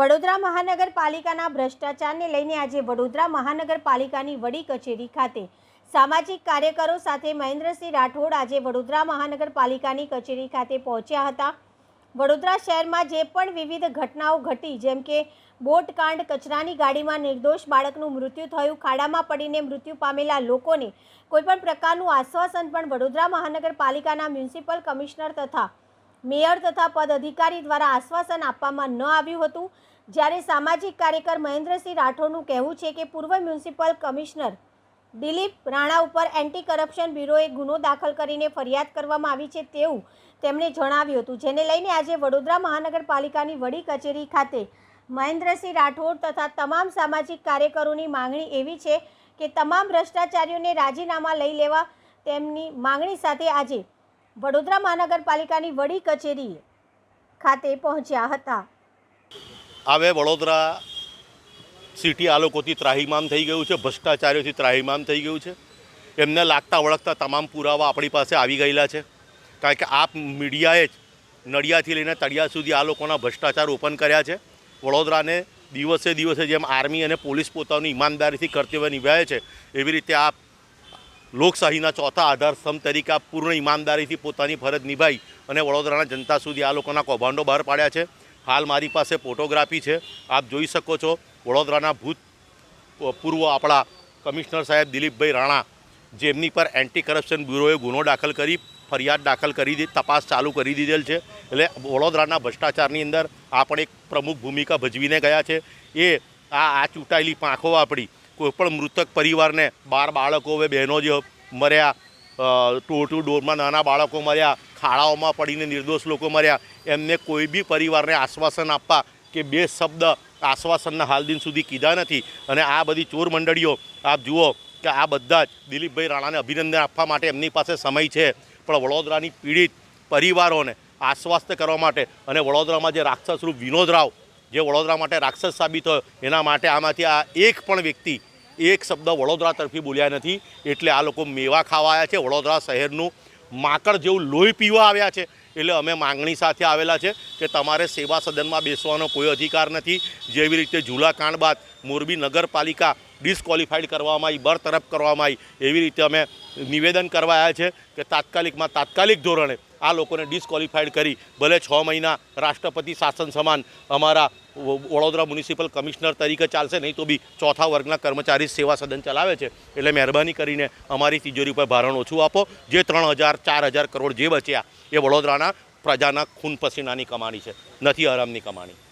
વડોદરા મહાનગરપાલિકાના ભ્રષ્ટાચારને લઈને આજે વડોદરા મહાનગરપાલિકાની વડી કચેરી ખાતે સામાજિક કાર્યકરો સાથે મહેન્દ્રસિંહ રાઠોડ આજે વડોદરા મહાનગરપાલિકાની કચેરી ખાતે પહોંચ્યા હતા. વડોદરા શહેરમાં જે પણ વિવિધ ઘટનાઓ ઘટી, જેમ કે બોટકાંડ, કચરાની ગાડીમાં નિર્દોષ બાળકનું મૃત્યુ થયું, ખાડામાં પડીને મૃત્યુ પામેલા લોકોને કોઈપણ પ્રકારનું આશ્વાસન પણ વડોદરા મહાનગરપાલિકાના મ્યુનિસિપલ કમિશનર તથા મેયર તથા પદ અધિકારી દ્વારા આશ્વાસન આપવામાં ન આવ્યું હતું. જ્યારે સામાજિક કાર્યકર મહેન્દ્રસિંહ રાઠોડનું કહેવું છે કે પૂર્વ મ્યુનિસિપલ કમિશનર દિલીપ રાણા ઉપર એન્ટી કરપ્શન બ્યુરોએ ગુનો દાખલ કરીને ફરિયાદ કરવામાં આવી છે તેવું તેમણે જણાવ્યું હતું. જેને લઈને આજે વડોદરા મહાનગરપાલિકાની વડી કચેરી ખાતે મહેન્દ્રસિંહ રાઠોડ તથા તમામ સામાજિક કાર્યકરોની માંગણી એવી છે કે તમામ ભ્રષ્ટાચારીઓને રાજીનામા લઈ લેવા તેમની માંગણી સાથે આજે વડોદરા મહાનગરપાલિકાની વડી કચેરી ખાતે પહોંચ્યા હતા. હવે વડોદરા સિટી આ લોકોથી ત્રાહીમામ થઈ ગયું છે, ભ્રષ્ટાચારીઓથી ત્રાહીમામ થઈ ગયું છે. એમને લાગતા વળગતા તમામ પુરાવા આપણી પાસે આવી ગયેલા છે. કારણ કે આપ મીડિયાએ જ નડિયાથી લઈને તળિયા સુધી આ લોકોના ભ્રષ્ટાચાર ઓપન કર્યા છે. વડોદરાને દિવસે દિવસે જેમ આર્મી અને પોલીસ પોતાની ઈમાનદારીથી કર્તવ્ય નિભાવે છે, એવી રીતે આપ લોકશાહીના ચોથા આધાર સ્તંભ તરીકે પૂર્ણ ઈમાનદારીથી પોતાની ફરજ નિભાવી અને વડોદરાના જનતા સુધી આ લોકોના કૌભાંડો બહાર પાડ્યા છે. હાલ મારી પાસે ફોટોગ્રાફી છે. આપ જોઈ શકો છો વડોદરાના ભૂત પૂર્વ આપણા કમિશનર સાહેબ દિલીપભાઈ રાણા, જેમની પર એન્ટી કરપ્શન બ્યુરોએ ગુનો દાખલ કરી, ફરિયાદ દાખલ કરી દી, તપાસ ચાલુ કરી દીધેલ છે. એટલે વડોદરાના ભ્રષ્ટાચારની અંદર આપણે એક પ્રમુખ ભૂમિકા ભજવીને ગયા છે. એ આ આ ચૂંટાયેલી પાંખો આપણી કોઈપણ મૃતક પરિવારને બાર બાળકો હવે બહેનો જે મર્યા ટુ ટુ ડોરમાં નાના બાળકો મર્યા, ખાડાઓમાં પડીને નિર્દોષ લોકો મર્યા, એમને કોઈ બી પરિવારને આશ્વાસન આપવા કે બે શબ્દ આશ્વાસનના હાલ દિન સુધી કીધા નથી. અને આ બધી ચોર મંડળીઓ, આપ જુઓ કે આ બધા જ દિલીપભાઈ રાણાને અભિનંદન આપવા માટે એમની પાસે સમય છે. પણ વડોદરાની પીડિત પરિવારોને આશ્વાસ્ત કરવા માટે અને વડોદરામાં જે રાક્ષસરૂપ વિનોદ રાવ જે વડોદરા માટે રાક્ષસ સાબિત થયો, એના માટે આમાંથી આ એક પણ વ્યક્તિ એક શબ્દ વડોદરા તરફી બોલ્યા નથી. એટલે આ લોકો મેવા ખાવા આવ્યા છે. વડોદરા શહેરનું માકડ જેવું લોહી પીવા આવ્યા છે. એટલે અમે માંગણી સાથે આવેલા છે કે તમારે સેવા સદનમાં બેસવાનો કોઈ અધિકાર નથી. જેવી રીતે ઝૂલા કાંડ બાદ મોરબી નગરપાલિકા ડિસ્કવોલિફાઈડ કરવામાં આવી, બરતરફ કરવામાં આવી, એવી રીતે અમે નિવેદન કરવા આવ્યા છે કે તાત્કાલિકમાં તાત્કાલિક ધોરણે આ લોકોને ડિસ્કોલિફાઈડ કરી, ભલે છ મહિના રાષ્ટ્રપતિ શાસન સમાન અમારા વડોદરા મ્યુનિસિપલ કમિશનર તરીકે ચાલશે, નહીં તો બી ચોથા વર્ગના કર્મચારી સેવા સદન ચલાવે છે. એટલે મહેરબાની કરીને અમારી તિજોરી ઉપર ભારણ ઓછું આપો. જે ત્રણ હજાર, ચાર હજાર કરોડ જે બચ્યા એ વડોદરાના પ્રજાના ખૂન પસીનાની કમાણી છે, નથી આરામની કમાણી.